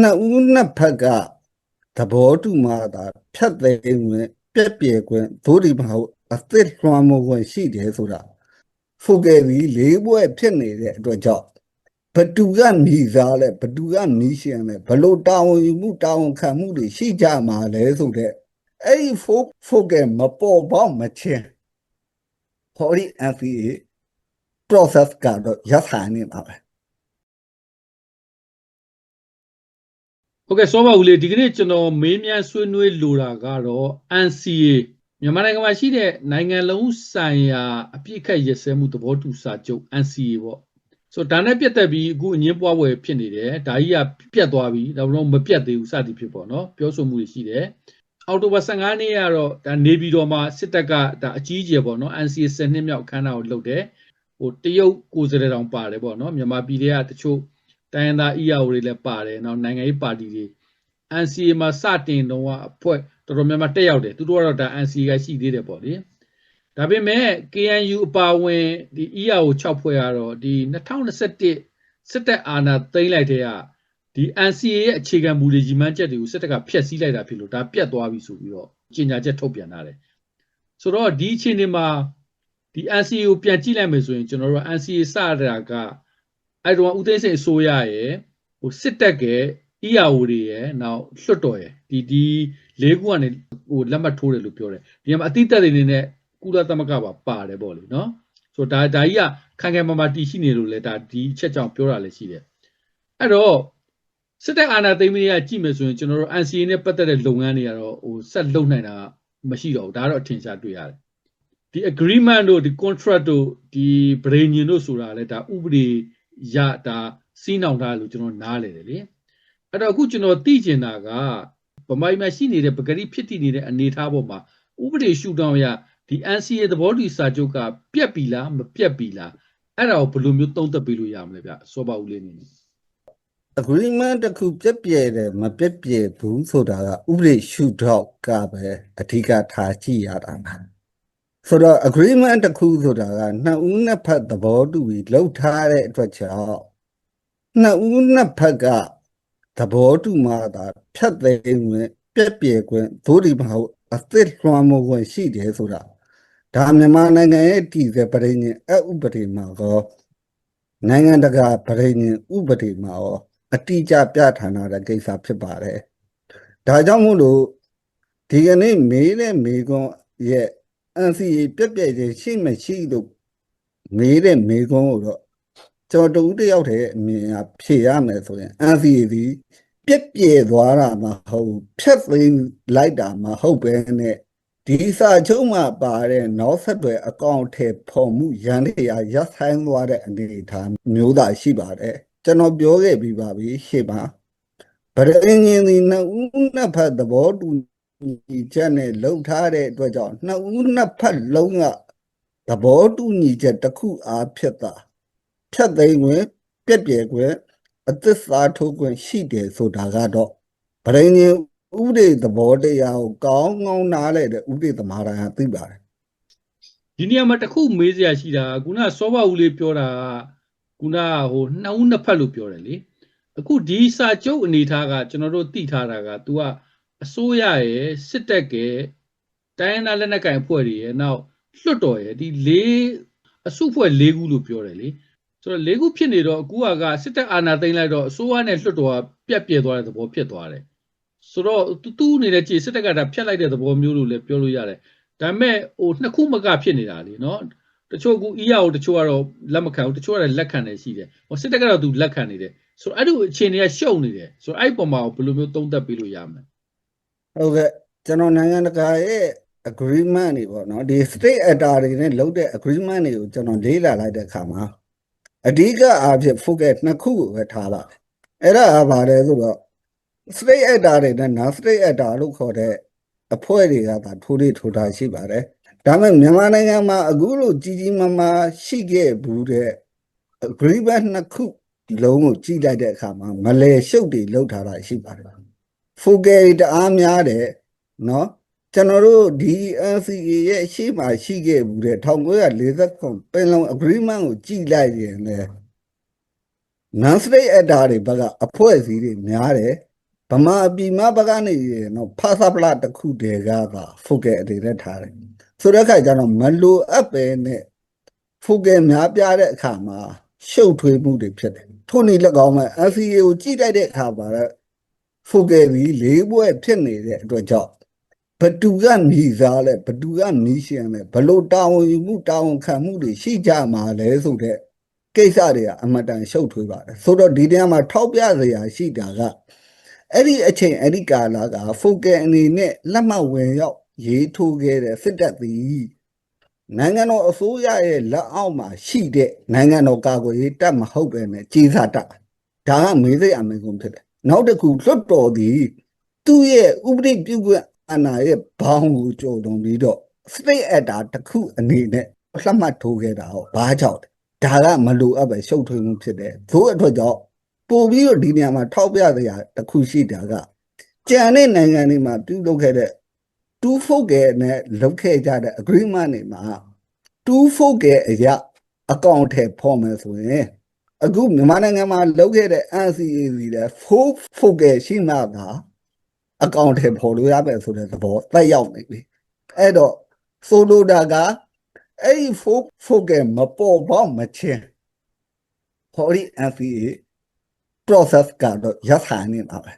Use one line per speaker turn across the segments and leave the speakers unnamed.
နှစ်ဦးနှစ်ဖက်ကသဘောတူမှသာဖြတ်သိမ်းဝင်ပြက်ပြဲခွင့်သို့ဒီမဟုတ်အသစ်လွှမ်းမိုးခွင့်ရှိတယ်ဆိုတာဖို့ကဲပြီးလေးပွဲဖြစ်နေတဲ့အတွက်ကြောင့်ဘသူကမိစားလဲဘသူကမိရှင်လဲဘလို့တာဝန်ယူမှုတာဝန်ခံမှုတွေရှိကြမှာလဲဆိုတဲ့အဲ့ဒီဖို့ဖို့ကဲမပေါ်ပေါက်မချင်းဟောဒီ NCA process ကတော့ရဆိုင်နေပါပဲ
ဟုတ်ကဲ့စောပါဦးလေးဒီကနေ့ကျွန်တော်မေးမြန်းဆွေးနွေးလိုတာကတော့ NCA မြန်မာနိုင်ငံမှာရှိတဲ့နိုင်ငံလုံးဆိုင်ရာအပြစ်ခတ်ရစဲမှုသဘောတူစာချုပ် NCA ပေါ့ဆိုတော့ဒါနဲ့ပြတ်သက်ပြီးအခုအငင်းပွားပွဲဖြစ်နေတယ်ဒါကြီးကပြတ်သွားပြီဒါတော့မပြတ်သေးဘူးစသည်ဖြစ်ပေါ့နော်ပြောဆိုမှုတွေရှိတယ်အောက်တိုဘာ15နေ့ကတော့ဒါနေပြည်တော်မှာစစ်တပ်ကဒါအကြီးအကျယ်ပေါ့နော် NCA 10နှစ်မြောက်အခမ်းအနားကိုလုပ်တယ်ဟိုတရုတ်ကိုယ်စားလှယ်တောင်ပါတယ်ပေါ့နော်မြန်မာပြည်တွေကတချို့ တိုင်းရင်းသား EAO တွေလည်းပါတယ်နောက်နိုင်ငံရေးပါတီတွေ NCA မှာစတင်တော့အဖွဲ့တော်တော်များများတက်ရောက်တယ်သူတို့ကတော့ဒါ NCA ကရှိသေးတယ်ပေါ့လေဒါပေမဲ့ KNU အပါအဝင်ဒီ EAO 6ဖွဲ့ကတော့ဒီ2021စစ်တပ်အာဏာသိမ်းလိုက်တဲ့ကဒီ NCA ရဲ့အခြေခံမူတွေကြီးမှန်းချက်တွေကိုစစ်တပ်ကဖျက်ဆီးလိုက်တာဖြစ်လို့ဒါပြတ်သွားပြီဆိုပြီးတော့ကြေညာချက်ထုတ်ပြန်လာတယ်ဆိုတော့ဒီအခြေအနေမှာဒီ NCA ကိုပြန်ကြည့်လိုက်မယ်ဆိုရင်ကျွန်တော်တို့ NCA စတာက အဲ့တော့ဦးသိန်းစိန်အစိုးရရဲ့ဟိုစစ်တပ်က EAO တွေရဲ့နောက်လွှတ်တော်ရဲ့ဒီဒီလေးခုကနေဟိုလက်မှတ်ထိုးတယ်လို့ပြောတယ်ဒီမှာအတိတ်တွေနေနဲ့ကုလသမဂ္ဂပါပါတယ်ပေါ့လေနော်ဆိုတော့ဒါဒါကြီးကခံခံမာမာတည်ရှိနေလို့လေဒါဒီအချက်ကြောင့်ပြောတာလည်းရှိတယ်အဲ့တော့စစ်တပ်အာဏာသိမ်းပြီးရကြည့်မယ်ဆိုရင်ကျွန်တော်တို့ NCA နဲ့ပတ်သက်တဲ့လုပ်ငန်းတွေကတော့ဟိုဆက်လုပ်နိုင်တာမရှိတော့ဘူးဒါကတော့အထင်ရှားတွေ့ရတယ်ဒီ agreement တို့ဒီ contract တို့ဒီ braining တို့ဆိုတာလည်းဒါဥပဒေ ရဒါစီးနှောင်ထားလို့ကျွန်တော်နားလေတယ်လေအဲ့တော့အခုကျွန်တော်သိကျင်တာကဗမိုင်းမှာရှိနေတဲ့ပဂရိဖြစ်တည်နေတဲ့အနေအထားပေါ်မှာဥပဒေရှုထောင့်ရဒီ NCA သဘောတူစာချုပ်ကပြက်ပြီလားမပြက်ပြီလားအဲ့ဒါကိုဘယ်လိုမျိုးသုံးသပ်ပေးလို့ရမလဲဗျစောပါဦးလေးနေနေ
agreement တစ်ခုပြက်ပြဲတယ်မပြက်ပြဲဘူးဆိုတာကဥပဒေရှုထောင့်ကပဲအဓိကထားကြည့်ရတာပါ ဆိုတော့ agreement တစ်ခုဆိုတာကနှစ်ဦးနှစ်ဖက်သဘောတူပြီးလှုပ်ထားတဲ့အတွက်ကြောင့်နှစ်ဦးနှစ်ဖက်ကသဘောတူမှသာဖြတ်သိမ်းဝင်ပြက်ပြဲခွင့်သို့ဒီမဟုတ်အသစ်လွှမ်းမိုးခွင့်ရှိတယ်ဆိုတာဒါမြန်မာနိုင်ငံရဲ့တည်ဆဲပရိညင်အဥပဒေမှာကောနိုင်ငံတကာပရိညင်ဥပဒေမှာရောအတိအကျပြဋ္ဌာန်းထားတဲ့ကိစ္စဖြစ်ပါတယ်ဒါကြောင့်မို့လို့ဒီကနေ့မေးတဲ့မေးခွန်းရဲ့ NCA ပြက်ပြဲခြင်းရှိမရှိလို့မေးတဲ့မေးခွန်းကိုတော့ကျွန်တော်တူတယောက်တည်းအမြင်အဖြေရမယ်ဆိုရင် NCA ဒီပြက်ပြဲသွားတာမဟုတ်ဘူးဖြတ်သိမ်းလိုက်တာမဟုတ်ပဲနဲ့ဒီစာချုပ်မှာပါတဲ့နောက်ဆက်တွဲအကောင့်ထဲပေါ်မှုရန်တရားရပ်ဆိုင်သွားတဲ့အနေအထားမျိုးသာရှိပါတယ်ကျွန်တော်ပြောခဲ့ပြီးပါပြီရှေ့ပါဗရင်းရင်ဒီနှစ်ဦးနှစ်ဖက်သဘောတူ ညီချက်နဲ့လှုပ်ထားတဲ့အတွက်ကြောင့်နှစ်ဦးနှစ်ဖက်လုံးကသဘောတူညီချက်တစ်ခုအားဖြစ်တာဖြတ်သိမ်းခွင့်ပြက်ပြဲခွင့်အသစ္စာထုတ်ခွင့်ရှိတယ်ဆိုတာကတော့ဗရင်းရင်ဥပဒေသဘောတရားကိုကောင်းကောင်းနားလဲတဲ့ဥပဒေသမားတိုင်းကသိပါတယ်
ဒီနေရာမှာတစ်ခုမေးစရာရှိတာကခုနစောဘဦးလေးပြောတာကခုနဟိုနှစ်ဦးနှစ်ဖက်လို့ပြောတယ်လေအခုဒီစာချုပ်အနေထားကကျွန်တော်တို့သိထားတာက तू က အစိုးရရဲ့စစ်တပ်ကတိုင်းရင်းသားလက်နက်ကိုင်အဖွဲ့တွေရဲ့နောက်လွှတ်တော်ရဲ့ဒီလေးအစုအဖွဲ့၄ခုလို့ပြောတယ်လေဆိုတော့၄ခုဖြစ်နေတော့အခုကစစ်တပ်အာဏာသိမ်းလိုက်တော့အစိုးရနဲ့လွှတ်တော်ကပြက်ပြဲသွားတဲ့သဘောဖြစ်သွားတယ်ဆိုတော့သူသူ့အနေနဲ့ကြည်စစ်တပ်ကဒါဖျက်လိုက်တဲ့သဘောမျိုးလို့လည်းပြောလို့ရတယ်ဒါပေမဲ့ဟိုနှစ်ခုမကဖြစ်နေတာလေနော်တချို့ကူ ER ကိုတချို့ကတော့လက်မခံဘူးတချို့ကတော့လက်ခံနေရှိတယ်ဟိုစစ်တပ်ကတော့သူလက်ခံနေတယ်ဆိုတော့အဲ့ဒီအခြေအနေကရှုပ်နေတယ်ဆိုတော့အဲ့ဒီပုံမှာဘယ်လိုမျိုးသုံးသပ်ပေးလို့ရမလဲ
ဟုတ်ကဲ့ကျွန်တော်နိုင်ငံတကာရဲ့ agreement တွေပေါ့နော်ဒီ state actor တွေနဲ့လုပ်တဲ့ agreement တွေကိုကျွန်တော်လေ့လာလိုက်တဲ့အခါမှာအဓိကအားဖြင့် focus နှစ်ခုကိုပဲထားပါတယ်အဲ့ဒါကဘာလဲဆိုတော့ state actor တွေနဲ့ non state actor လို့ခေါ်တဲ့အဖွဲ့တွေကသာထိုးလေးထိုးတာရှိပါတယ်ဒါပေမဲ့မြန်မာနိုင်ငံမှာအခုလိုကြီးကြီးမားမားရှိခဲ့ဘူးတဲ့ agreement နှစ်ခုလုံးကိုကြည့်လိုက်တဲ့အခါမှာမလဲရှုပ်တွေလောက်ထားတာရှိပါတယ် focus တအားများတယ်နော်ကျွန်တော်တို့ဒီ NCA ရဲ့ရှေ့မှာရှိခဲ့ဘူးတဲ့1949ပင်လုံ agreement ကိုကြည်လိုက်ရင်လည်း non state actor တွေဘက်ကအဖွဲ့အစည်းတွေများတယ်ဗမာပြည်မှာဘက်ကနေနော်ဖာစာပလတစ်ခုတည်းကက focus အတေနဲ့ထားတယ်ဆိုတဲ့အခါကျတော့မလိုအပ်ပဲနဲ့ focus များပြတဲ့အခါမှာရှုပ်ထွေးမှုတွေဖြစ်တယ်ထို့နည်း၎င်းမဲ့ NCA ကိုကြည်လိုက်တဲ့အခါမှာ ဖုတ်ကဲပြီးလေးဘွဲဖြစ်နေတဲ့အတွက်ကြောင့်ဘသူကမြည်စားလဲဘသူကမီးရှင်လဲဘလို့တာဝန်ယူမှုတာဝန်ခံမှုတွေရှိကြမှာလဲဆိုတဲ့ကိစ္စတွေကအမတန်ရှုပ်ထွေးပါတယ်ဆိုတော့ဒီနေရာမှာထောက်ပြစရာရှိတာကအဲ့ဒီအချိန်အဲ့ဒီကာလကဖိုကယ်အနေနဲ့လက်မှတ်ဝင်ရောက်ရေးထိုးခဲ့တဲ့စစ်တပ်သည်နိုင်ငံတော်အစိုးရရဲ့လက်အောက်မှာရှိတဲ့နိုင်ငံတော်ကာကွယ်ရေးတပ်မဟုတ်ပဲနဲ့ကြီးစားတပ်ဒါကမေးစိတ်အမေကုန်ဖြစ်တယ် နောက်တစ်ခုလွတ်တော်သည်သူ့ရဲ့ဥပဒေပြုခွင့်အာဏာရဲ့ဘောင်းကိုကြုံတုံပြီးတော့ state actor တစ်ခုအနေနဲ့လက်မှတ်ထိုးခဲ့တာဟောဘာကြောင့်လဲဒါကမလိုအပ်ပဲရှုပ်ထွေးမှုဖြစ်တယ်။သို့အတွက်ကြောင့်ပို့ပြီးတော့ဒီနေရာမှာထောက်ပြစရာတစ်ခုရှိတာကကြံတဲ့နိုင်ငံတွေမှာပြုလုပ်ခဲ့တဲ့2 focus နဲ့လုပ်ခဲ့ကြတဲ့ agreement တွေမှာ2 focus အရာအကောင့်ထဲပေါ်မယ်ဆိုရင် အခုမြန်မာနိုင်ငံမှာလုပ်ခဲ့တဲ့ NCA တွေလည်း4 focus ရှိမှသာအကောင့်ထဲပေါ်လို့ရမယ်ဆိုတဲ့သဘောသက်ရောက်နေပြီ။အဲ့တော့ဆိုလိုတာကအဲ့ဒီ folk folk ကမပေါ်ပေါက်မချင်းဟောဒီ NCA process ကတော့ရဆိုင်နေတာပဲ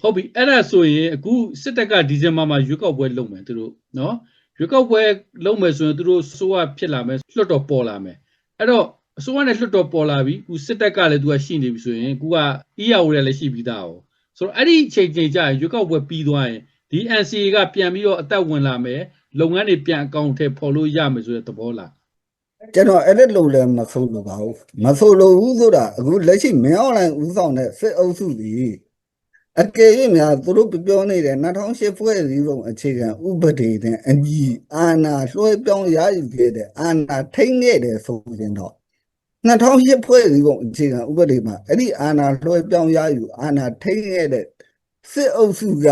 ဟုတ်ပြီအဲ့ဒါဆိုရင်အခုစစ်တပ်ကဒီဇင်ဘာမှာရွေးကောက်ပွဲလုပ်မယ်သူတို့နော်ရွေးကောက်ပွဲလုပ်မယ်ဆိုရင်သူတို့စိုးရဖြစ်လာမယ်လွှတ်တော်ပေါ်လာမယ်အဲ့တော့ အစိုးရနဲ့လွှတ်တော်ပေါ်လာပြီအခုစစ်တပ်ကလည်းသူကရှိနေပြီဆိုရင်ကူက EAO လည်းလည်းရှိပြီးသား哦ဆိုတော့အဲ့ဒီအချိန်ချိန်ကျရင်ရွေးကောက်ပွဲပြီးသွားရင်ဒီ NCA ကပြန်ပြီးတော့အသက်ဝင်လာမယ်လုပ်ငန်းတွေပြန်အကောင့်ထဲပေါ်လို့ရမယ်ဆိုတဲ့သဘောလား
ကျွန်တော်အဲ့ဒါလို့လည်းမဆိုလို့ပါဘူးမဆိုလို့ဘူးဆိုတာအခုလက်ရှိမင်းအွန်လိုင်းဦးဆောင်တဲ့စစ်အုပ်စုကြီးအကယ်၍များသူတို့ပြောနေတဲ့2008ဖွဲ့စည်းပုံအခြေခံဥပဒေနဲ့အညီအာဏာလွှဲပြောင်းရယူခဲ့တဲ့အာဏာထိန်းခဲ့တယ်ဆိုရင်တော့ 2008ဖွဲ့စည်းပုံအခြေခံဥပဒေမှာအဲ့ဒီအာဏာလွှဲပြောင်းရယူအာဏာထိန်းခဲ့တဲ့စစ်အုပ်စုက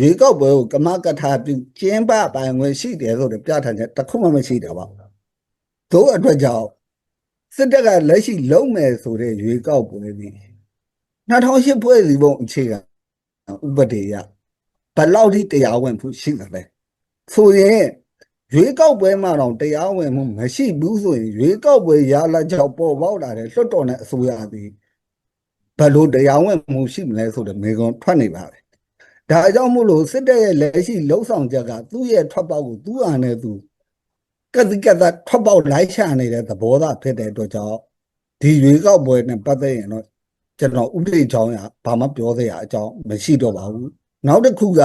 ရေကောက်ပွဲကိုကမကထာပြုကျင်းပပိုင်ခွင့်ရှိတယ်ဆိုတဲ့ပြဋ္ဌာန်းချက်တစ်ခုမှမရှိတာပါတို့အတွက်ကြောင့်စစ်တပ်ကလက်ရှိလုံးမယ်ဆိုတဲ့ရွေးကောက်ပွဲဒီ2008ဖွဲ့စည်းပုံအခြေခံဥပဒေရဘယ်လောက်ထိတရားဝင်မှုရှိသလဲဆိုရင် ရွေးကောက်ပွဲမှာတော့တရားဝင်မှုမရှိဘူးဆိုရင်ရွေးကောက်ပွဲရလာကြောက်ပေါ်ပေါက်လာတဲ့လွှတ်တော်နဲ့အစိုးရသည်ဘယ်လိုတရားဝင်မှုရှိမလဲဆိုတဲ့မေကွန်ထွက်နေပါတယ်ဒါအကြောင်းမို့လို့စစ်တပ်ရဲ့လက်ရှိလှုပ်ဆောင်ချက်ကသူ့ရဲ့ထွက်ပေါက်ကိုသူ့အာနဲ့သူကတိကတ်ထွက်ပေါက်လိုက်ချနေတဲ့သဘောသားဖြစ်တဲ့အတွက်ကြောင့်ဒီရွေးကောက်ပွဲနဲ့ပတ်သက်ရင်တော့ကျွန်တော်ဥပဒေကြောင်းရဘာမှပြောစရာအကြောင်းမရှိတော့ပါဘူးနောက်တစ်ခုက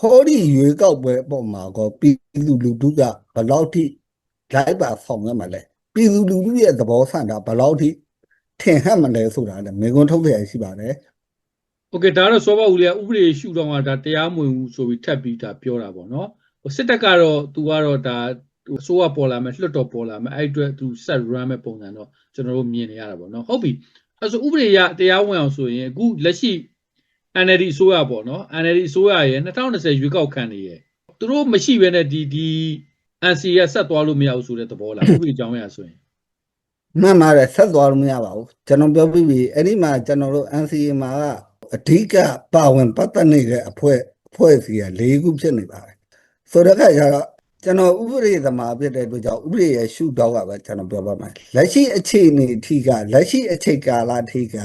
ဟောဒီရွေးကောက်ပွဲအပေါ်မှာကောပြည်သူလူထုကဘယ်လောက်ထိလိုက်ပါဆောင်ရမှာလဲပြည်သူလူထုရဲ့သဘောဆန္ဒဘယ်လောက်ထိထင်ဟမလဲဆိုတာလည်းမေခွန်းထုတ်ပြရရှိပါတယ်။
Okay ဒါတော့စောဘဦးလေးကဥပဒေရှုတော့မှဒါတရားမဝင်ဘူးဆိုပြီးထပ်ပြီးဒါပြောတာပေါ့နော်။စစ်တပ်ကတော့သူကတော့ဒါအစိုးရပေါ်လာမယ်လွှတ်တော်ပေါ်လာမယ်အဲ့အတွက်သူဆက် run မဲ့ပုံစံတော့ကျွန်တော်တို့မြင်နေရတာပေါ့နော်။ဟုတ်ပြီ။အဲ့ဆိုဥပဒေရတရားဝင်အောင်ဆိုရင်အခုလက်ရှိ NLD အစိုးရပေါ့နော် NLD အစိုးရရဲ့2020ရွေးကောက်ခံနေရဲ့သူတို့မရှိဘဲနဲ့ဒီဒီ NC ရဆက်သွားလို့မရဘူးဆိုတဲ့သဘောလားဥပဒေကြောင်းရဆိုရင်
မှန်ပါတယ်ဆက်သွားလို့မရပါဘူးကျွန်တော်ပြောပြီးပြီအဲ့ဒီမှာကျွန်တော်တို့ NCA မှာကအဓိကပါဝင်ပတ်သက်နေတဲ့အဖွဲ့အဖွဲ့အစည်းက၄ခုဖြစ်နေပါတယ်ဆိုတော့ကကျတော့ ကျွန်တော်ဥပဒေသမားဖြစ်တဲ့အတွက်ကြောင့်ဥပဒေရဲ့ရှုထောင့်ကပဲကျွန်တော်ပြောပါမယ်လက်ရှိအခြေအနေအထိကလက်ရှိအချိန်ကာလအထိက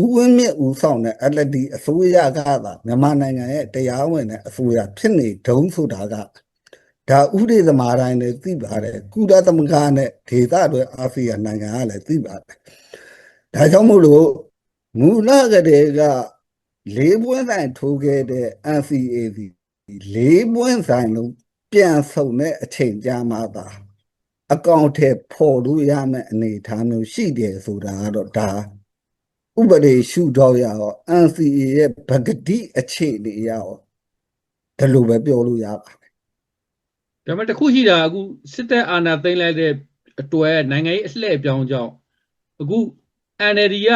ဥဝင်းမြင့်ဦးဆောင်တဲ့ LD အစိုးရကသာမြန်မာနိုင်ငံရဲ့တရားဝင်တဲ့အစိုးရဖြစ်နေတုံးဆိုတာကဒါဥပဒေသမားတိုင်းလည်းသိပါတယ်ကုလသမဂ္ဂနဲ့ဒေသတွေအာဆီယံနိုင်ငံကလည်းသိပါတယ်ဒါကြောင့်မို့လို့မူလကတည်းကလေးပွင့်ဆိုင်ထိုးခဲ့တဲ့ NCA ဒီလေးပွင့်ဆိုင်လုံး ပြန်ဆုံတဲ့အချိန်ကြာမှသာအကောင့်ထဲပေါ်လို့ရမယ့်အနေအထားမျိုးရှိတယ်ဆိုတာကတော့ဒါဥပဒေရှုတော့ရတော့ NCA ရဲ့ဗဂတိအခြေအနေရတော့ဒီလိုပဲပြောလို့ရပါ
ဒါပေမဲ့တစ်ခုရှိတာအခုစစ်တပ်အာဏာသိမ်းလိုက်တဲ့အတွက်နိုင်ငံရေးအလှည့်အပြောင်းကြောင့်အခု NLD က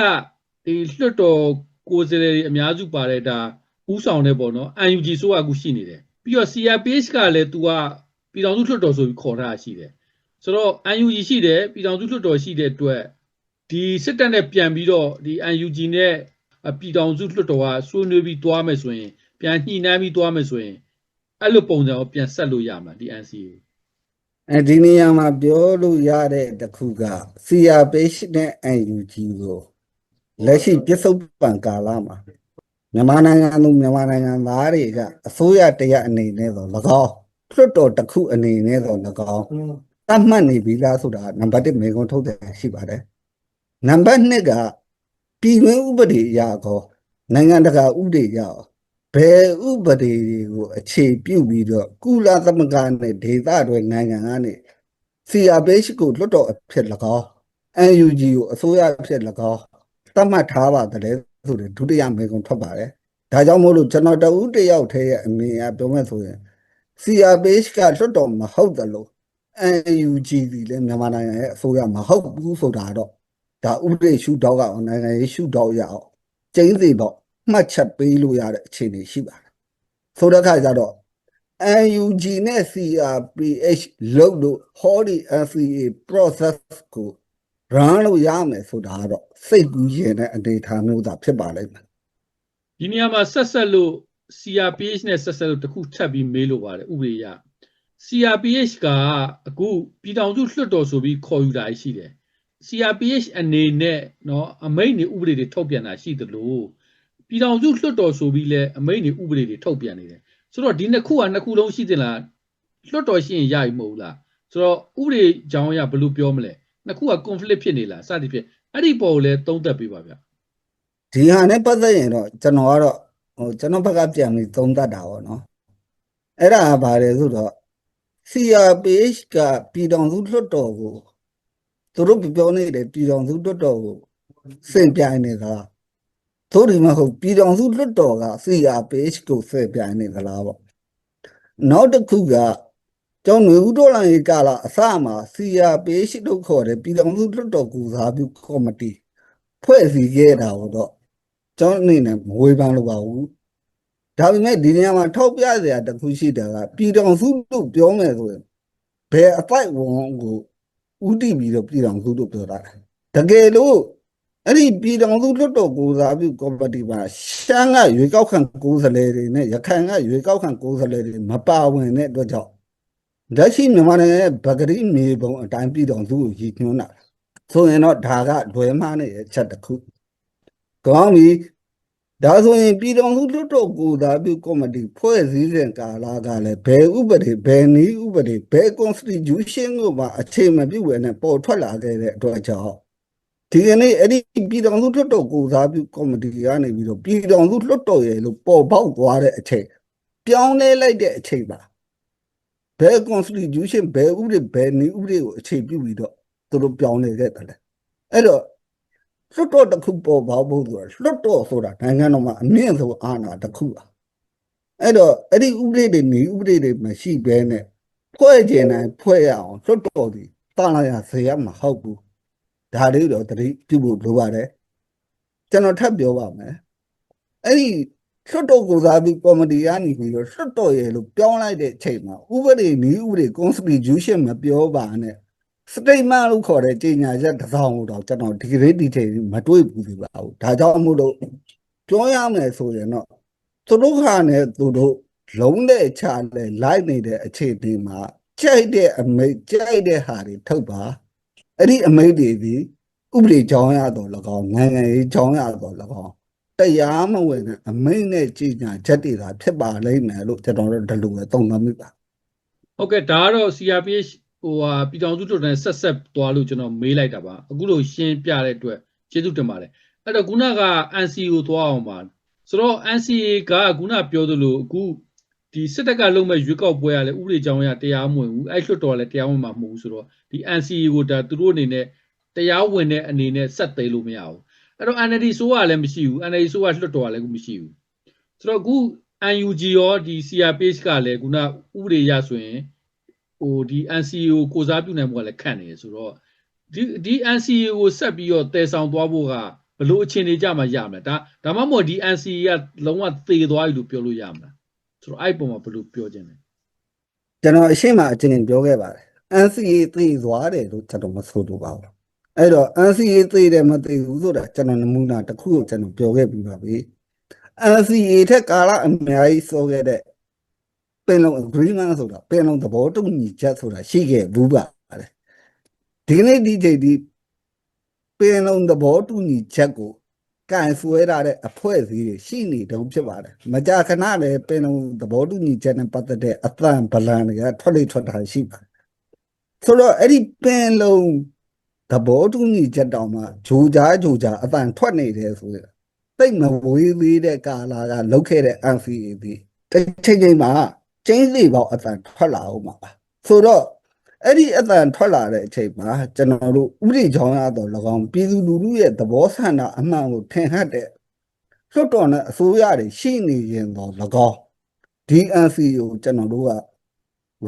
ဒီလွှတ်တော်ကိုယ်စားလှယ်တွေအများစုပါတဲ့ဒါဥဆောင်တဲ့ပေါ့နော် UNG ဆိုတာအခုရှိနေတယ် ပြီးတော့ CRPH ကလည်း तू ကပြည်တော်စုလွှတ်တော်ဆိုပြီးခေါ်ထားတာရှိတယ်ဆိုတော့ UNG ရှိတယ်ပြည်တော်စုလွှတ်တော်ရှိတဲ့အတွက်ဒီစစ်တပ်နဲ့ပြန်ပြီးတော့ဒီ UNG နဲ့အပြည်တော်စုလွှတ်တော်ကဆွေးနွေးပြီးသွားမယ်ဆိုရင်ပြန်ညှိနှိုင်းပြီးသွားမယ်ဆိုရင်အဲ့လိုပုံစံကိုပြန်ဆက်လို့ရမှာဒီ NCA ကို
အဲဒီနေရာမှာပြောလို့ရတဲ့တစ်ခုက CRPH နဲ့ UNG ကိုလက်ရှိပြစ္ဆုတ်ပံကာလမှာ မြန်မာနိုင်ငံသူမြန်မာနိုင်ငံသားတွေကအစိုးရတရက်အနေနဲ့တော့၎င်းလွှတ်တော်တစ်ခုအနေနဲ့တော့၎င်းတတ်မှတ်နေပြီလားဆိုတာနံပါတ်1မေခွန်းထုတ်တယ်ရှိပါတယ်နံပါတ်2ကပြည်တွင်းဥပဒေအရကောနိုင်ငံတကာဥပဒေအရကောဘယ်ဥပဒေတွေကိုအခြေပြုပြီးတော့ကုလသမဂ္ဂနဲ့ဒေသတွေနိုင်ငံကနေ CRPH ကိုလွှတ်တော်အဖြစ်၎င်း NUG ကိုအစိုးရအဖြစ်၎င်းသတ်မှတ်ထားပါတယ် ဆိုတဲ့ဒုတိယမေခွန်းထွက်ပါတယ်ဒါကြောင့်မို့လို့ကျွန်တော်တဦးတစ်ယောက်တည်းရဲ့အမြင်အရပြောမယ်ဆိုရင် CRPH ကလွှတ်တော်မဟုတ်တယ်လို့ NUG ဒီလည်းမြန်မာနိုင်ငံရဲ့အစိုးရမဟုတ်ဘူးဆိုတာတော့ဒါဥပဒေရှုထောက်ကနိုင်ငံရေးရှုထောက်ရအောင်ကျင်းစီတော့မှတ်ချက်ပေးလို့ရတဲ့အခြေအနေရှိပါတယ်ဆိုတဲ့အခါကျတော့ NUG နဲ့ CRPH လို့လို့ Holy NCA process ကို run လို့ရမယ်ဆိုတာကတော့စိတ်ကူးရင်တဲ့အနေအထားမျိုးသာဖြစ်ပါလိမ့်မယ်
ဒီနေရာမှာဆက်ဆက်လို့ CRPH နဲ့ဆက်ဆက်လို့တစ်ခုထပ်ပြီးမေးလို့ပါတယ်ဥပဒေအရ CRPH ကအခုပြည်ထောင်စုလွှတ်တော်ဆိုပြီးခေါ်ယူတာရှိတယ် CRPH အနေနဲ့เนาะအမိန့်တွေဥပဒေတွေထုတ်ပြန်တာရှိသလိုပြည်ထောင်စုလွှတ်တော်ဆိုပြီးလဲအမိန့်တွေဥပဒေတွေထုတ်ပြန်နေတယ်ဆိုတော့ဒီနှစ်ခုကနှစ်ခုလုံးရှိသလားလွှတ်တော်ရှိရင်ရပြီမဟုတ်ဘူးလားဆိုတော့ဥပဒေကြောင်းအရဘယ်လိုပြောမလဲ နှစ်ခုက conflict ဖြစ်နေလားစသည်ဖြင့်အဲ့ဒီပေါ်ကိုလဲသုံးသပ်ပေးပါဗျ
ဒီဟာနဲ့ပတ်သက်ရင်တော့ကျွန်တော်ကတော့ဟိုကျွန်တော်ဘက်ကပြန်ပြီးသုံးသပ်တာပေါ့နော်အဲ့ဒါကဘာလဲဆိုတော့ CRPH ကပြည်တော်စုလွှတ်တော်ကိုသူတို့ပြောနေတယ်ပြည်တော်စုလွှတ်တော်ကိုစင်ပြိုင်နေတာသို့ဒီမဟုတ်ပြည်တော်စုလွှတ်တော်က CRPH ကိုစင်ပြိုင်နေသလားပေါ့နောက်တစ်ခုက ကျောင်းနေဦးတော်လိုင်းကာလအစမှာ CRPH လို့ခေါ်တယ်ပြည်တော်စုလွှတ်တော်ကူစားပြုကော်မတီဖွဲ့စည်းခဲ့တာတော့ကျွန်တော်အနေနဲ့မဝေဖန်လို့ပါဘူးဒါပေမဲ့ဒီနေရာမှာထောက်ပြစရာတစ်ခုရှိတာကပြည်တော်စုလို့ပြောမယ်ဆိုရင်ဘယ်အပိုက်ဝန်ကိုဥတီပြီးတော့ပြည်တော်စုလို့ပြောတာလဲတကယ်လို့အဲ့ဒီပြည်တော်စုလွတ်တော်ကိုစားပြုကော်မတီမှာရှမ်းကရွေကောက်ခံကိုယ်စားလှယ်တွေနဲ့ရခိုင်ကရွေကောက်ခံကိုယ်စားလှယ်တွေမပါဝင်တဲ့အတွက်ကြောင့် လက်ရှိမြန်မာနိုင်ငံရဲ့ဗကတိမြေပုံအတိုင်းပြည်တော်စုကိုရည်ညွှန်းတာဆိုရင်တော့ဒါကလွယ်မှားနေတဲ့အချက်တစ်ခုကောင်းပြီဒါဆိုရင်ပြည်တော်စုလွတ်တော်ကိုသာပြုကော်မတီဖွဲ့စည်းစဉ်ကာလကလည်းဘယ်ဥပဒေဘယ်နည်းဥပဒေဘယ် constitution ကိုမှအခြေမပြုဘဲနဲ့ပေါ်ထွက်လာခဲ့တဲ့အတွက်ကြောင့်ဒီကနေ့အဲ့ဒီပြည်တော်စုလွတ်တော်ကိုသာပြုကော်မတီကနေပြီးတော့ပြည်တော်စုလွတ်တော်ရဲ့လို့ပေါ်ပေါက်သွားတဲ့အချိန်ပြောင်းလဲလိုက်တဲ့အချိန်ပါ ဘယ် constitution ဘယ်ဥပဒေဘယ်နည်းဥပဒေကိုအခြေပြုပြီးတော့သူတို့ပြောင်းလဲခဲ့တယ်လေအဲ့တော့လွတ်တော်တစ်ခုပေါ်ပေါက်ဖို့ဆိုတာလွတ်တော်ဆိုတာနိုင်ငံတော်မှာအမြင့်ဆုံးအာဏာတစ်ခုပါအဲ့တော့အဲ့ဒီဥပဒေတွေနေဥပဒေတွေမရှိဘဲနဲ့ဖွဲ့ကျင်တိုင်းဖွဲ့ရအောင်လွတ်တော်ဒီတာလာရဇေယမဟုတ်ဘူးဒါလေးတော့တတိပြုဖို့လိုပါတယ်ကျွန်တော်ထပ်ပြောပါမယ်အဲ့ဒီ လွတ်တော်ကိုစားပြီးကော်မတီကနေပြီးတော့လွတ်တော်ရဲ့လို့ပြောင်းလိုက်တဲ့အချိန်မှာဥပဒေနေဥပဒေ constitution မပြောပါနဲ့ statement လို့ခေါ်တဲ့ကြေညာချက်တစ်စောင်ကိုတော့ကျွန်တော်ဒီ grade detail မတွေးဘူးပြပါဘူးဒါကြောင့်မို့လို့ပြောရမယ်ဆိုရင်တော့သူတို့ခါနဲ့သူတို့လုံးတဲ့ချလဲလိုက်နေတဲ့အခြေအနေမှာကြိုက်တဲ့အမိတ်ကြိုက်တဲ့ဟာတွေထုတ်ပါအဲ့ဒီအမိတ်တွေဒီဥပဒေကြောင်းရတော့၎င်းနိုင်ငံရေးကြောင်းရတော့၎င်း တရားမဝင်တဲ့အမိတ်နဲ့ကြေညာချက်တွေသာဖြစ်ပါလိမ့်မယ်လို့ကျွန်တော်တို့ဒီလိုပဲသုံးသပ်မိပါ
ဟုတ်ကဲ့ဒါကတော့ CRPH ဟိုဟာပြည်ထောင်စုတော်တဲ့ဆက်ဆက်သွားလို့ကျွန်တော်မေးလိုက်တာပါအခုလို့ရှင်းပြတဲ့အတွက်ကျေးဇူးတင်ပါတယ်အဲ့တော့ခုနက NCO သွားအောင်ပါဆိုတော့ NCA ကခုနပြောသလိုအခုဒီစစ်တပ်ကလုံးမဲ့ရွေးကောက်ပွဲရလဲဥပဒေကြောင်းအရတရားမဝင်ဘူးအဲ့လွှတ်တော်ကလည်းတရားဝင်မှာမဟုတ်ဘူးဆိုတော့ဒီ NCA ကိုဒါသူတို့အနေနဲ့တရားဝင်တဲ့အနေနဲ့ဆက်သိလို့မရဘူး အဲ့တော့ NLD ဆိုကလည်းမရှိဘူး NLD ဆိုကလွှတ်တော်ကလည်းမရှိဘူးဆိုတော့အခု UNG ရောဒီ CRPH ကလည်းခုနဥပဒေရဆိုရင်ဟိုဒီ NCA ကိုကိုစားပြုနိုင်မှုကလည်းခန့်နေတယ်ဆိုတော့ဒီဒီ NCA ကိုဆက်ပြီးတော့တည်ဆောင်သွားဖို့ကဘယ်လိုအခြေအနေကြမှာရမလဲဒါဒါမှမဟုတ်ဒီ NCA ကလုံးဝသေသွားပြီလို့ပြောလို့ရမလားဆိုတော့အဲ့ပုံမှာဘယ်လိုပြောခြင်းလဲ
ကျွန်တော်အရှိမအချင်းချင်းပြောခဲ့ပါတယ် NCA သိသွားတယ်လို့ကျွန်တော်မဆိုလိုပါဘူး အဲ့တော့ NCA သိတယ်မသိဘူးဆိုတာကျွန်တော်နမူနာတစ်ခုကိုကျွန်တော်ပြောခဲ့ပြီးပါပြီ NCA ထက်ကာလအများကြီးစောခဲ့တဲ့ပင်လုံ agreement ဆိုတာပင်လုံသဘောတူညီချက်ဆိုတာရှိခဲ့ဘူးပါလေဒီကနေ့ဒီချိန်ဒီပင်လုံသဘောတူညီချက်ကိုကန်ဆွဲရတဲ့အဖွဲ့အစည်းတွေရှိနေတုန်းဖြစ်ပါတယ်မကြာခဏလည်းပင်လုံသဘောတူညီချက်နဲ့ပတ်သက်တဲ့အသံဗလန်တွေကထွက်လေထွက်တာရှိပါတယ်ဆိုတော့အဲ့ဒီပင်လုံ သဘောတူညီချက်တောင်မှဂျိုကြားဂျိုကြားအသံထွက်နေတယ်ဆိုရင်တိတ်မဝေးသေးတဲ့ကာလာကလောက်ခဲ့တဲ့ NCA ဒီတစ်ချိန်ချိန်မှာကျင်းလေးပေါက်အတန်ထွက်လာအောင်ပါဆိုတော့အဲ့ဒီအတန်ထွက်လာတဲ့အချိန်မှာကျွန်တော်တို့ဥပဒေကြောင်းရတော့၎င်းပြည်သူလူထုရဲ့သဘောဆန္ဒအမှန်ကိုထင်ဟပ်တဲ့လွှတ်တော်နဲ့အစိုးရတွေရှိနေရင်တော့၎င်း DNC ကိုကျွန်တော်တို့က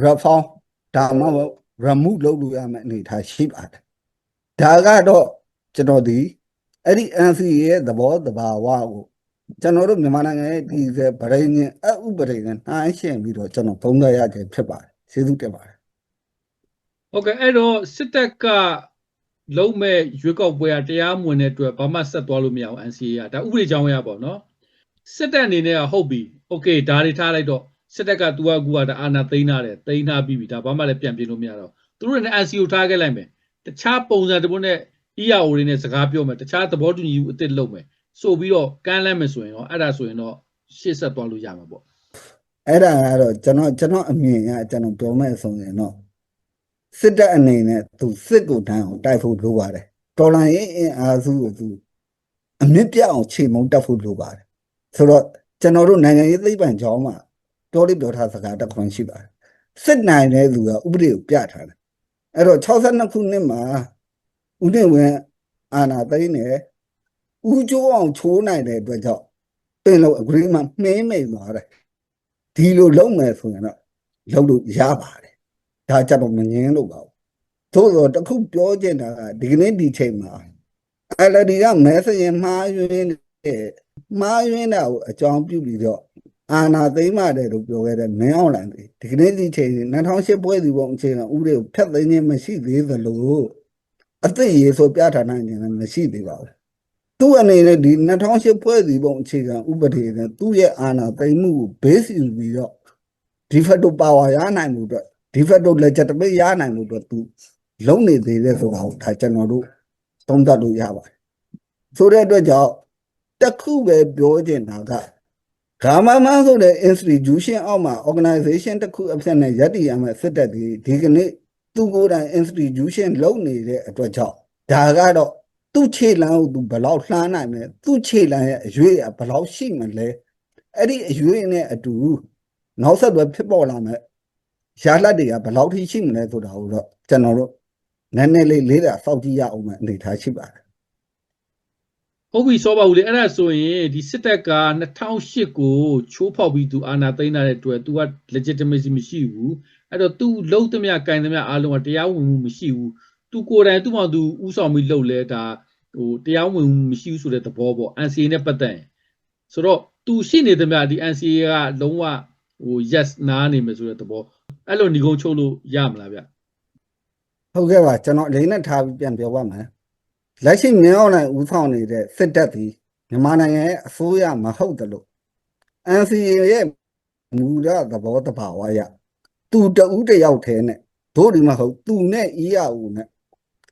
reform ဒါမှမဟုတ် remove လုပ်လို့ရမယ့်အနေအထားရှိပါတယ် ဒါကတော့ကျွန်တော်ဒီ အဲ့ဒီ NCA ရဲ့သဘောတဘာဝကိုကျွန်တော်တို့မြန်မာနိုင်ငံရဲ့ဒီဇယ်ဗရိညင်အဥပဒေနဲ့နှိုင်းယှဉ်ပြီးတော့ကျွန်တော်သုံးသပ်ရခြင်းဖြစ်ပါတယ်ကျေးဇူးတင်ပါတယ်
ဟုတ်ကဲ့အဲ့တော့စစ်တပ်ကလုံးမဲ့ရွေးကောက်ပွဲကတရားမဝင်တဲ့အတွက်ဘာမှဆက်သွားလို့မရအောင် NCA ကဒါဥပဒေကြောင်းရပါတော့စစ်တပ်အနေနဲ့ကဟုတ်ပြီโอเคဒါတွေထားလိုက်တော့စစ်တပ်ကသူကကူကဒါအာဏာသိမ်းထားတယ်သိမ်းထားပြီးပြီဒါဘာမှလည်းပြန်ပြင်လို့မရတော့သူတို့နဲ့ NCA ကိုထားခဲ့လိုက်မယ် တခြားပုံစံတစ်ပုဒ်နဲ့ EAO တွေနဲ့စကားပြောမယ်တခြားသဘောတူညီမှုအစ်စ်လုပ်မယ်ဆိုပြီးတော့ကမ်းလှမ်းမယ်ဆိုရင်တော့အဲ့ဒါဆိုရင်တော့ရှေ့ဆက်သွားလို့ရမှာပေါ့
အဲ့ဒါကတော့ကျွန်တော်ကျွန်တော်အမြင်ကကျွန်တော်ပြောမဲ့ဆိုရင်တော့စစ်တပ်အနေနဲ့သူစစ်ကိုတန်းအောင်တိုက်ဖို့လိုပါတယ်တော်လိုင်းရင်အင်အားစုကိုသူအမြင့်ပြတ်အောင်ချိန်မုံတက်ဖို့လိုပါတယ်ဆိုတော့ကျွန်တော်တို့နိုင်ငံရေးသိပ္ပံကျောင်းမှာပြောလိပြောထားစကားတစ်ခွန်းရှိပါတယ်စစ်နိုင်တဲ့သူကဥပဒေကိုပြထားတယ် အဲ့တော့62ခုနှစ်မှာဦးနေဝင်အာဏာသိမ်းတယ်ဦးကျိုးအောင်ချိုးနိုင်တဲ့အတွက်ကြောင့်ပင်လုံ agreement မှင်းမိန်သွားတယ်ဒီလိုလုံးမယ်ဆိုရင်တော့လုံးလို့ရပါတယ်ဒါကြတော့မငင်းလို့ပါဘူးသို့တော့တစ်ခုပြောချင်တာကဒီကနေ့ဒီချိန်မှာ LD ကမဲစရင်မှားယွင်းတယ်မှားယွင်းတာကိုအကြောင်းပြုပြီးတော့ အာနာသိမ့်ပါတယ်လို့ပြောခဲ့တဲ့မင်းအောင်လိုင်းဒီကနေ့ဒီချိန်2008ပွဲစီပုံအခြေခံဥပဒေကိုဖျက်သိမ်းခြင်းမရှိသေးသလိုအသိရေးဆိုပြဌာန်းနိုင်ခြင်းလည်းမရှိသေးပါဘူးသူ့အနေနဲ့ဒီ2008ဖွဲ့စည်းပုံအခြေခံဥပဒေနဲ့သူ့ရဲ့အာဏာသိမ်းမှုကို base ယူပြီးတော့ de facto power ရနိုင်မှုအတွက် de facto legitimate ရနိုင်မှုအတွက်သူလုံနေသေးတယ်ဆိုတာကိုဒါကျွန်တော်တို့သုံးသပ်လို့ရပါတယ်ဆိုတဲ့အတွက်ကြောင့်တစ်ခုပဲပြောချင်တာက ဂါမမန်းဆိုတဲ့ institution အောက်မှာ organization တစ်ခုအဖြစ်နဲ့ယက်တည်ရမယ်စစ်တပ်ဒီဒီကနေ့သူကိုယ်တိုင် institution လုံနေတဲ့အတွက်ကြောင့်ဒါကတော့သူ့ခြေလမ်းကိုသူဘယ်လောက်လှမ်းနိုင်မလဲသူ့ခြေလမ်းရဲ့အရွေးကဘယ်လောက်ရှိမလဲအဲ့ဒီအရွေးနဲ့အတူနောက်ဆက်တွဲဖြစ်ပေါ်လာမယ်ရှားလက်တွေကဘယ်လောက်ထိရှိမလဲဆိုတာကိုတော့ကျွန်တော်တို့နည်းနည်းလေးလေးတာစောင့်ကြည့်ရအောင်မယ်အနေထားရှိပါတယ်
ဟုတ်ပြီစောပါဘူးလေအဲ့ဒါဆိုရင်ဒီစစ်တပ်က2008ကိုချိုးဖောက်ပြီးသူအာဏာသိမ်းတဲ့အတွက်သူက legitimacy မရှိဘူးအဲ့တော့သူလှုပ်သမျှကင်သမျှအားလုံးကတရားဝင်မှုမရှိဘူးသူကိုယ်တိုင်သူ့မှာသူဥဆောင်ပြီးလှုပ်လဲဒါဟိုတရားဝင်မှုမရှိဘူးဆိုတဲ့သဘောပေါ့ NCA နဲ့ပတ်သက်ရင်ဆိုတော့သူရှိနေသမျှဒီ NCA ကလုံးဝဟို yes နားနေမယ်ဆိုတဲ့သဘောအဲ့လိုညီကုန်းချုပ်လို့ရမလားဗျ
ဟုတ်ကဲ့ပါကျွန်တော်လိမ့်နဲ့ထားပြီးပြန်ပြောပါမယ် လက်ရှိမြင်းအောင်နိုင်ဦးဆောင်နေတဲ့စစ်တပ်ဒီမြန်မာနိုင်ငံရဲ့အစိုးရမဟုတ်တယ်လို့ NCA ရဲ့မူရသဘောတဘာဝရသူတဦးတယောက်ထဲနဲ့တို့ဒီမဟုတ်သူနဲ့ EAO နဲ့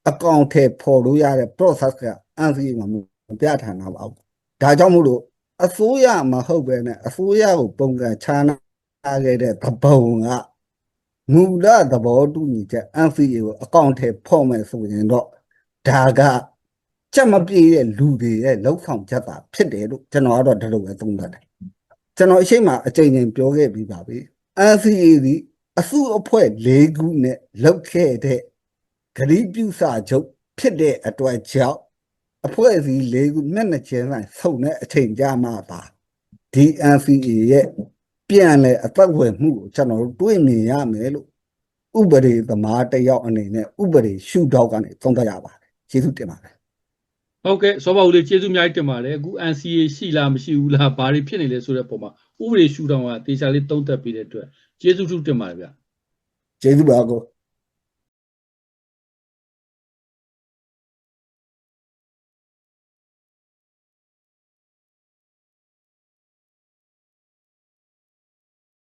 အကောင့်ထဲပေါ်လို့ရတဲ့ process က NCA မှာမပြဋ္ဌာန်းတာပါဘူးဒါကြောင့်မို့လို့အစိုးရမဟုတ်ပဲနဲ့အစိုးရကိုပုံကံခြားနာခဲ့တဲ့သဘုံကမူလသဘောတူညီချက် NCA ကိုအကောင့်ထဲပေါ်မယ်ဆိုရင်တော့ဒါက ချက်မပြေတဲ့လူတွေရဲ့လောက်ဆောင်ချက်တာဖြစ်တယ်လို့ကျွန်တော်ကတော့ဒီလိုပဲသုံးသပ်တယ်ကျွန်တော်အရှိမအကြိမ်ကြိမ်ပြောခဲ့ပြီးပါပြီ NCA ဒီအစုအဖွဲ့၄ခုနဲ့လောက်ခဲ့တဲ့ဂရီးပြုစာချုပ်ဖြစ်တဲ့အတွက်ကြောင့်အဖွဲ့အစည်း၄ခုမျက်နှာချင်းဆိုင်ဆုံတဲ့အချိန်ကြာမှပါဒီ NCA ရဲ့ပြန်လဲအသက်ဝင်မှုကိုကျွန်တော်တို့တွေးမြင်ရမယ်လို့ဥပဒေသမားတစ်ယောက်အနေနဲ့ဥပဒေရှုထောင့်ကနေသုံးသပ်ရပါတယ်ကျေးဇူးတင်ပါတယ်
ဟုတ်ကဲ့စောပါဦးလေးကျေးဇူးအများကြီးတင်ပါတယ်အခု NCA ရှိလားမရှိဘူးလားဘာတွေဖြစ်နေလဲဆိုတဲ့ပုံမှာဥပဒေရှုထောင့်ကတေချာလေးသုံးသပ်ပေးတဲ့အတွက်ကျေးဇူးထူးတင်ပါတယ်ဗျ
ကျေးဇူးပါကို